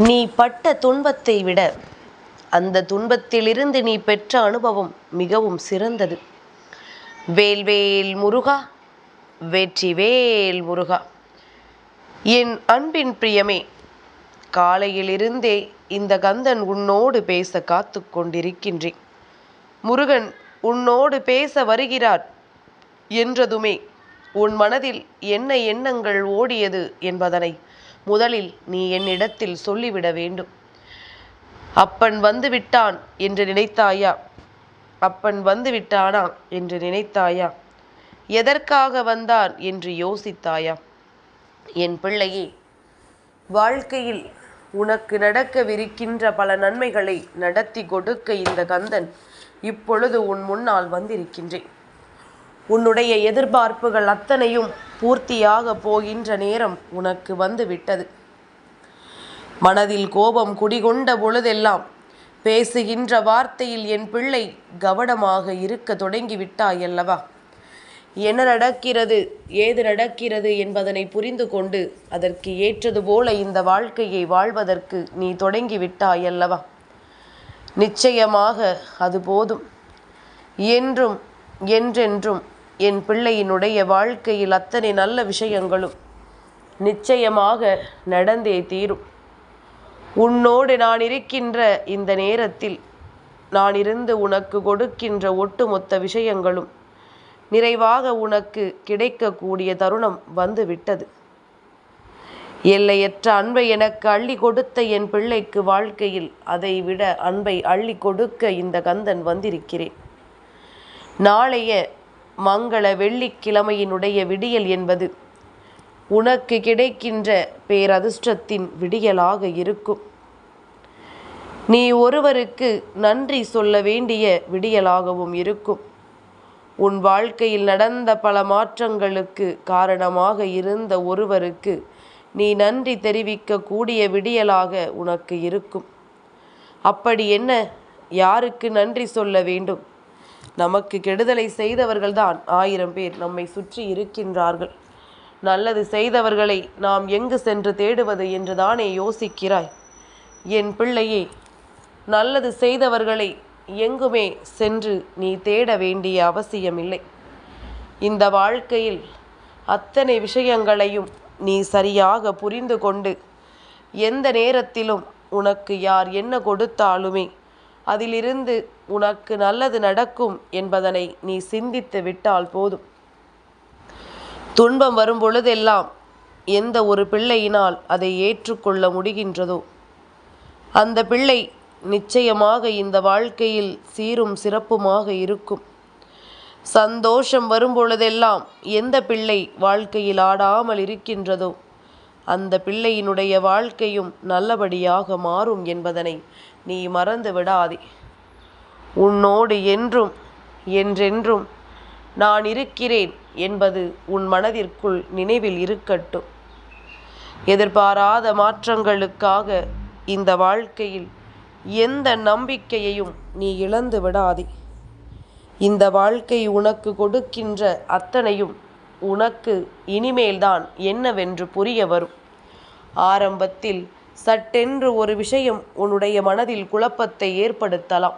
நீ பட்ட துன்பத்தை விட அந்த துன்பத்திலிருந்து நீ பெற்ற அனுபவம் மிகவும் சிறந்தது. வேல்வேல் முருகா வெற்றி வேல் முருகா. என் அன்பின் பிரியமே காலையிலிருந்தே இந்த கந்தன் உன்னோடு பேச காத்து கொண்டிருக்கின்றேன். முருகன் உன்னோடு பேச வருகிறார் என்றதுமே உன் மனதில் என்ன எண்ணங்கள் ஓடியது என்பதனை முதலில் நீ என்னிடத்தில் சொல்லிவிட வேண்டும். அப்பன் வந்து விட்டான் என்று நினைத்தாயா? அப்பன் வந்து விட்டானா என்று நினைத்தாயா? எதற்காக வந்தான் என்று யோசித்தாயா? என் பிள்ளையே வாழ்க்கையில் உனக்கு நடக்கவிருக்கின்ற பல நன்மைகளை நடத்தி கொடுக்க இந்த கந்தன் இப்பொழுது உன் முன்னால் வந்திருக்கின்றேன். உன்னுடைய எதிர்பார்ப்புகள் அத்தனையும் பூர்த்தியாக போகின்ற நேரம் உனக்கு வந்து விட்டது மனதில் கோபம் குடிகொண்ட பொழுதெல்லாம் பேசுகின்ற வார்த்தையில் என் பிள்ளை கவனமாக இருக்க தொடங்கிவிட்டாய் அல்லவா? என்ன நடக்கிறது ஏது நடக்கிறது என்பதனை புரிந்து கொண்டு அதற்கு ஏற்றது போல இந்த வாழ்க்கையை வாழ்வதற்கு நீ தொடங்கிவிட்டாய் அல்லவா? நிச்சயமாக அது போதும். என்றும் என்றென்றும் என் பிள்ளையினுடைய வாழ்க்கையில் அத்தனை நல்ல விஷயங்களும் நிச்சயமாக நடந்தே தீரும். உன்னோடு நான் இருக்கின்ற இந்த நேரத்தில் நான் இருந்து உனக்கு கொடுக்கின்ற ஒட்டுமொத்த விஷயங்களும் நிறைவாக உனக்கு கிடைக்கக்கூடிய தருணம் வந்து விட்டது எல்லையற்ற அன்பை எனக்கு அள்ளி கொடுத்த என் பிள்ளைக்கு வாழ்க்கையில் அதை விட அன்பை அள்ளி கொடுக்க இந்த கந்தன் வந்திருக்கிறேன். நாளைய மங்கள வெள்ளிக்கிழமையினுடைய விடியல் என்பது. உனக்கு கிடைக்கின்ற பேரதிர்ஷ்டத்தின் விடியலாக இருக்கும். நீ ஒருவருக்கு நன்றி சொல்ல வேண்டிய விடியலாகவும் இருக்கும். உன் வாழ்க்கையில் நடந்த பல மாற்றங்களுக்கு காரணமாக இருந்த ஒருவருக்கு நீ நன்றி தெரிவிக்கக்கூடிய விடியலாக உனக்கு இருக்கும். அப்படி என்ன? யாருக்கு நன்றி சொல்ல வேண்டும்? நமக்கு கெடுதலை செய்தவர்கள்தான். ஆயிரம் பேர் நம்மை சுற்றி இருக்கின்றார்கள். நல்லது செய்தவர்களை நாம் எங்கு சென்று தேடுவது என்று தானே யோசிக்கிறாய்? என் பிள்ளையே நல்லது செய்தவர்களை எங்குமே சென்று நீ தேட வேண்டிய அவசியமில்லை. இந்த வாழ்க்கையில் அத்தனை விஷயங்களையும் நீ சரியாக புரிந்து கொண்டு எந்த நேரத்திலும் உனக்கு யார் என்ன கொடுத்தாலுமே அதிலிருந்து உனக்கு நல்லது நடக்கும் என்பதனை நீ சிந்தித்து விட்டால் போதும். துன்பம் வரும் பொழுதெல்லாம் எந்த ஒரு பிள்ளையினால் அதை ஏற்றுக்கொள்ள முடிகின்றதோ? அந்த பிள்ளை நிச்சயமாக இந்த வாழ்க்கையில் சீரும் சிறப்புமாக இருக்கும். சந்தோஷம் வரும் பொழுதெல்லாம் எந்த பிள்ளை வாழ்க்கையில் ஆடாமல் இருக்கின்றதோ அந்த பிள்ளையினுடைய வாழ்க்கையும் நல்லபடியாக மாறும் என்பதனை நீ மறந்து விடாதே. உன்னோடு என்றும் என்றென்றும் நான் இருக்கிறேன் என்பது உன் மனதிற்குள் நினைவில் இருக்கட்டும். எதிர்பாராத மாற்றங்களுக்காக இந்த வாழ்க்கையில் எந்த நம்பிக்கையையும் நீ இழந்து விடாதே. இந்த வாழ்க்கை உனக்கு கொடுக்கின்ற அத்தனையும் உனக்கு இனிமேல்தான் என்னவென்று புரிய வரும். ஆரம்பத்தில் சட்டென்று ஒரு விஷயம் உன்னுடைய மனதில் குழப்பத்தை ஏற்படுத்தலாம்.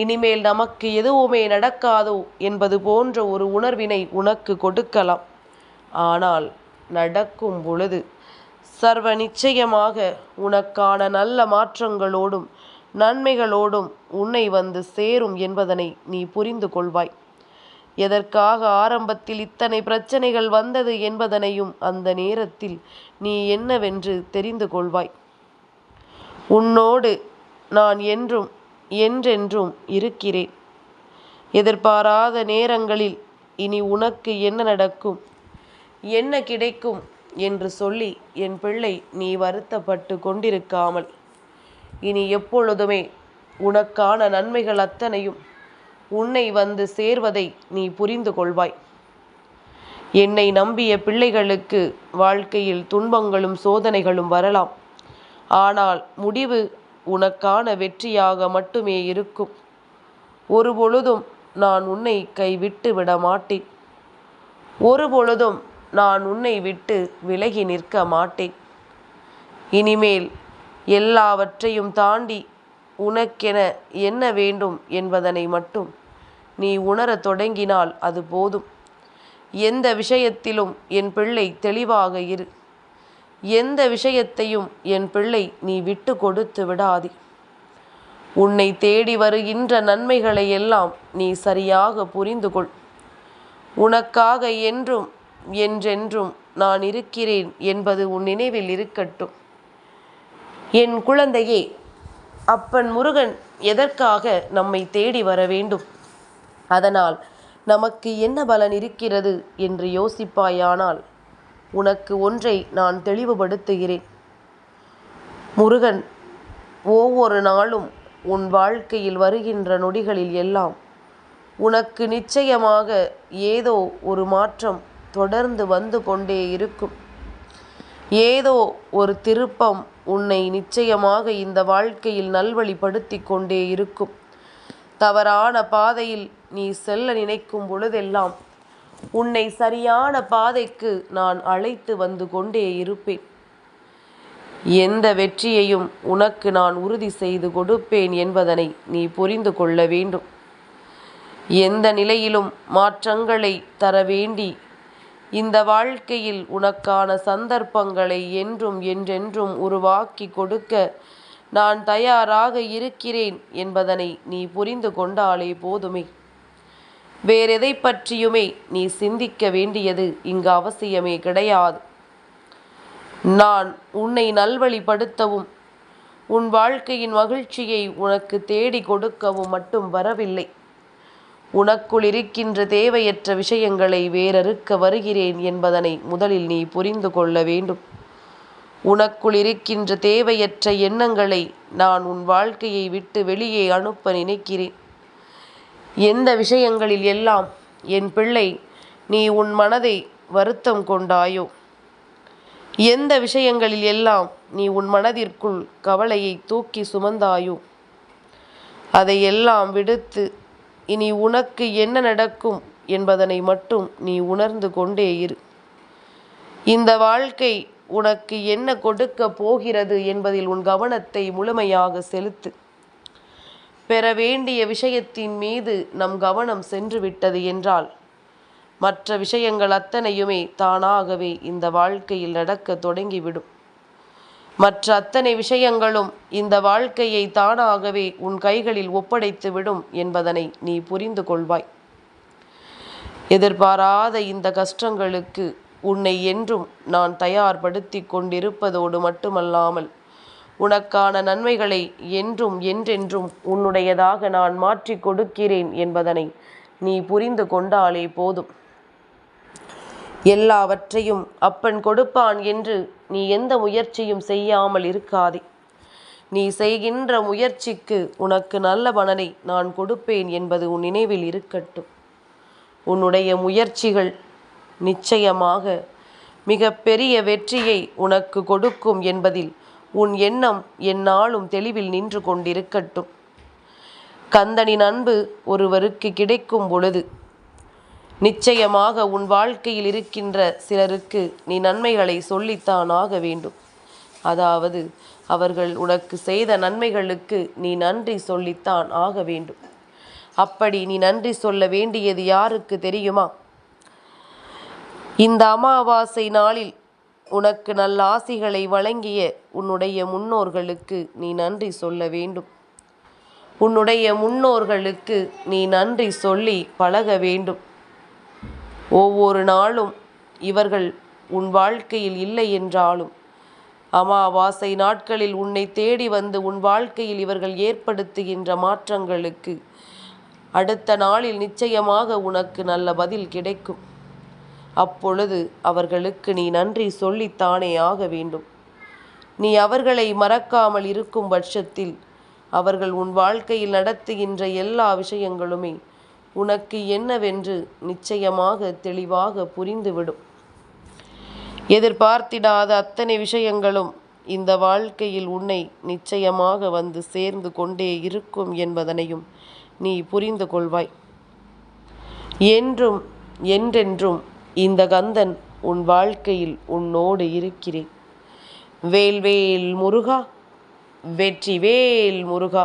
இனிமேல் நமக்கு எதுவுமே நடக்காதோ என்பது போன்ற ஒரு உணர்வினை உனக்கு கொடுக்கலாம். ஆனால் நடக்கும் பொழுது சர்வ நிச்சயமாக உனக்கான நல்ல மாற்றங்களோடும் நன்மைகளோடும் உன்னை வந்து சேரும் என்பதனை நீ புரிந்து கொள்வாய். எதற்காக ஆரம்பத்தில் இத்தனை பிரச்சனைகள் வந்தது என்பதனையும் அந்த நேரத்தில் நீ என்னவென்று தெரிந்து கொள்வாய். உன்னோடு நான் என்றும் என்றென்றும் இருக்கிறேன். எதிர்பாராத நேரங்களில் இனி உனக்கு என்ன நடக்கும்? என்ன கிடைக்கும்? என்று சொல்லி என் பிள்ளை நீ வருத்தப்பட்டு கொண்டிருக்காமல் இனி எப்பொழுதுமே உனக்கான நன்மைகள் அத்தனையும் உன்னை வந்து சேர்வதை நீ புரிந்து கொள்வாய். என்னை நம்பிய பிள்ளைகளுக்கு வாழ்க்கையில் துன்பங்களும் சோதனைகளும் வரலாம். ஆனால் முடிவு உனக்கான வெற்றியாக மட்டுமே இருக்கும். ஒரு பொழுதும் நான் உன்னை கைவிட்டு விட மாட்டேன். ஒரு பொழுதும் நான் உன்னை விட்டு விலகி நிற்க மாட்டேன். இனிமேல் எல்லாவற்றையும் தாண்டி உனக்கென என்ன வேண்டும் என்பதனை மட்டும் நீ உணரத் தொடங்கினால் அது போதும். எந்த விஷயத்திலும் என் பிள்ளை தெளிவாக இரு. எந்த விஷயத்தையும் என் பிள்ளை நீ விட்டு கொடுத்து விடாதே. உன்னை தேடி வருகின்ற நன்மைகளை எல்லாம் நீ சரியாக புரிந்து கொள். உனக்காக என்றும் என்றென்றும் நான் இருக்கிறேன் என்பது உன் நினைவில் இருக்கட்டும். என் குழந்தையே அப்பன் முருகன் எதற்காக நம்மை தேடி வர வேண்டும்? அதனால் நமக்கு என்ன பலன் இருக்கிறது என்று யோசிப்பாயானால் உனக்கு ஒன்றை நான் தெளிவுபடுத்துகிறேன். முருகன் ஒவ்வொரு நாளும் உன் வாழ்க்கையில் வருகின்ற நொடிகளில் எல்லாம் உனக்கு நிச்சயமாக ஏதோ ஒரு மாற்றம் தொடர்ந்து வந்து கொண்டே இருக்கும். ஏதோ ஒரு திருப்பம் உன்னை நிச்சயமாக இந்த வாழ்க்கையில் நல்வழிப்படுத்தி கொண்டே இருக்கும். தவறான பாதையில் நீ செல்ல நினைக்கும் பொழுதெல்லாம் உன்னை சரியான பாதைக்கு நான் அழைத்து வந்து கொண்டே இருப்பேன். எந்த வெற்றியையும் உனக்கு நான் உறுதி செய்து கொடுப்பேன் என்பதனை நீ புரிந்து கொள்ள வேண்டும். எந்த நிலையிலும் மாற்றங்களை தர வேண்டி இந்த வாழ்க்கையில் உனக்கான சந்தர்ப்பங்களை என்றும் என்றென்றும் உருவாக்கி கொடுக்க நான் தயாராக இருக்கிறேன் என்பதனை நீ புரிந்து கொண்டாலே போதுமே. வேறெதை பற்றியுமே நீ சிந்திக்க வேண்டியது இங்கு அவசியமே கிடையாது. நான் உன்னை நல்வழிப்படுத்தவும் உன் வாழ்க்கையின் மகிழ்ச்சியை உனக்கு தேடி கொடுக்கவும் மட்டும் வரவில்லை. உனக்குள் இருக்கின்ற தேவையற்ற விஷயங்களை வேறறுக்க வருகிறேன் என்பதனை முதலில் நீ புரிந்து கொள்ள வேண்டும். உனக்குள் இருக்கின்ற தேவையற்ற எண்ணங்களை நான் உன் வாழ்க்கையை விட்டு வெளியே அனுப்ப நினைக்கிறேன். எந்த விஷயங்களில் எல்லாம் என் பிள்ளை நீ உன் மனதை வருத்தம் கொண்டாயோ? எந்த விஷயங்களில் எல்லாம் நீ உன் மனதிற்குள் கவலையை தூக்கி சுமந்தாயோ? அதையெல்லாம் விடுத்து இனி உனக்கு என்ன நடக்கும் என்பதனை மட்டும் நீ உணர்ந்து கொண்டே இரு. இந்த வாழ்க்கை உனக்கு என்ன கொடுக்க போகிறது என்பதில் உன் கவனத்தை முழுமையாக செலுத்து. பெற வேண்டிய விஷயத்தின் மீது நம் கவனம் சென்று விட்டது என்றால் மற்ற விஷயங்கள் அத்தனையுமே தானாகவே இந்த வாழ்க்கையில் நடக்க தொடங்கிவிடும். மற்ற அத்தனை விஷயங்களும் இந்த வாழ்க்கையை தானாகவே உன் கைகளில் ஒப்படைத்து விடும் என்பதனை நீ புரிந்து கொள்வாய். எதிர்பாராத இந்த கஷ்டங்களுக்கு உன்னை என்றும் நான் தயார்படுத்தி கொண்டிருப்பதோடு மட்டுமல்லாமல் உனக்கான நன்மைகளை என்றும் என்றென்றும் உன்னுடையதாக நான் மாற்றி கொடுக்கிறேன் என்பதனை நீ புரிந்து கொண்டாலே போதும். எல்லாவற்றையும் அப்பன் கொடுப்பான் என்று நீ எந்த முயற்சியும் செய்யாமல் இருக்காதே. நீ செய்கின்ற முயற்சிக்கு உனக்கு நல்ல பலனை நான் கொடுப்பேன் என்பது உன் நினைவில் இருக்கட்டும். உன்னுடைய முயற்சிகள் நிச்சயமாக. மிக பெரிய வெற்றியை உனக்கு கொடுக்கும் என்பதில் உன் எண்ணம் எந்நாளும் தெளிவில் நின்று கொண்டிருக்கட்டும். கந்தனின் அன்பு ஒருவருக்கு கிடைக்கும் பொழுது நிச்சயமாக உன் வாழ்க்கையில் இருக்கின்ற சிலருக்கு நீ நன்மைகளை சொல்லித்தான் ஆக வேண்டும். அதாவது அவர்கள் உனக்கு செய்த நன்மைகளுக்கு நீ நன்றி சொல்லித்தான் ஆக வேண்டும். அப்படி நீ நன்றி சொல்ல வேண்டியது யாருக்கு தெரியுமா? இந்த அமாவாசை நாளில் உனக்கு நல்ல ஆசிகளை வழங்கிய உன்னுடைய முன்னோர்களுக்கு நீ நன்றி சொல்ல வேண்டும். உன்னுடைய முன்னோர்களுக்கு நீ நன்றி சொல்லி பழக வேண்டும். ஒவ்வொரு நாளும் இவர்கள் உன் வாழ்க்கையில் இல்லை என்றாலும் அமாவாசை நாட்களில் உன்னை தேடி வந்து உன் வாழ்க்கையில் இவர்கள் ஏற்படுத்துகின்ற மாற்றங்களுக்கு அடுத்த நாளில் நிச்சயமாக உனக்கு நல்ல பதில் கிடைக்கும். அப்பொழுது அவர்களுக்கு நீ நன்றி சொல்லித்தானே ஆக வேண்டும். நீ அவர்களை மறக்காமல் இருக்கும் பட்சத்தில் அவர்கள் உன் வாழ்க்கையில் நடத்துகின்ற எல்லா விஷயங்களுமே உனக்கு என்னவென்று நிச்சயமாக தெளிவாக புரிந்துவிடும். எதிர்பார்த்திடாத அத்தனை விஷயங்களும் இந்த வாழ்க்கையில் உன்னை நிச்சயமாக வந்து சேர்ந்து கொண்டே இருக்கும் என்பதனையும் நீ புரிந்து கொள்வாய். என்றும் என்றென்றும் இந்த கந்தன் உன் வாழ்க்கையில் உன்னோடு இருக்கிறேன். வேல்வேல் முருகா வெற்றி வேல் முருகா.